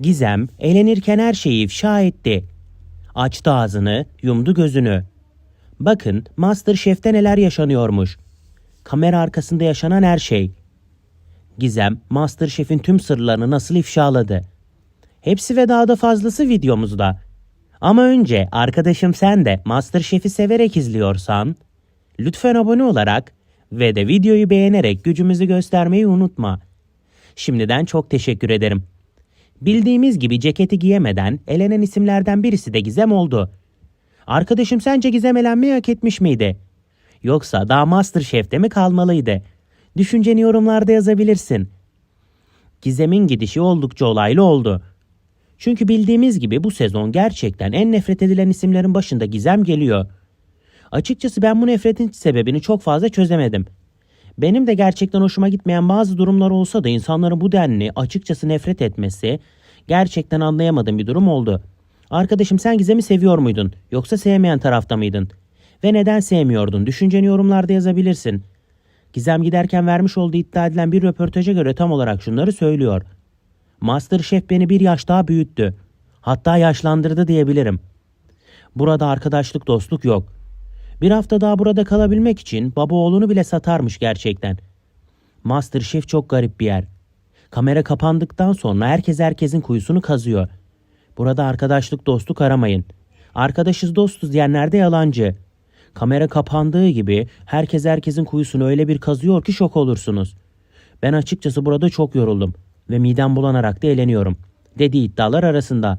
Gizem eğlenirken her şeyi ifşa etti. Açtı ağzını, yumdu gözünü. Bakın Masterchef'te neler yaşanıyormuş. Kamera arkasında yaşanan her şey. Gizem Masterchef'in tüm sırlarını nasıl ifşaladı. Hepsi ve daha da fazlası videomuzda. Ama önce arkadaşım sen de Masterchef'i severek izliyorsan lütfen abone olarak ve de videoyu beğenerek gücümüzü göstermeyi unutma. Şimdiden çok teşekkür ederim. Bildiğimiz gibi ceketi giyemeden elenen isimlerden birisi de Gizem oldu. Arkadaşım sence Gizem elenmeyi hak etmiş miydi? Yoksa daha Masterchef'te mi kalmalıydı? Düşünceni yorumlarda yazabilirsin. Gizem'in gidişi oldukça olaylı oldu. Çünkü bildiğimiz gibi bu sezon gerçekten en nefret edilen isimlerin başında Gizem geliyor. Açıkçası ben bu nefretin sebebini çok fazla çözemedim. Benim de gerçekten hoşuma gitmeyen bazı durumlar olsa da insanların bu denli açıkçası nefret etmesi gerçekten anlayamadığım bir durum oldu. Arkadaşım sen Gizem'i seviyor muydun yoksa sevmeyen tarafta mıydın? Ve neden sevmiyordun? Düşünceni yorumlarda yazabilirsin. Gizem giderken vermiş olduğu iddia edilen bir röportaja göre tam olarak şunları söylüyor. Masterchef beni bir yaş daha büyüttü. Hatta yaşlandırdı diyebilirim. Burada arkadaşlık dostluk yok. Bir hafta daha burada kalabilmek için baba oğlunu bile satarmış gerçekten. Masterchef çok garip bir yer. Kamera kapandıktan sonra herkes herkesin kuyusunu kazıyor. Burada arkadaşlık dostluk aramayın. Arkadaşız dostuz diyenler de yalancı. Kamera kapandığı gibi herkes herkesin kuyusunu öyle bir kazıyor ki şok olursunuz. Ben açıkçası burada çok yoruldum ve midem bulanarak da eğleniyorum. Dediği iddialar arasında.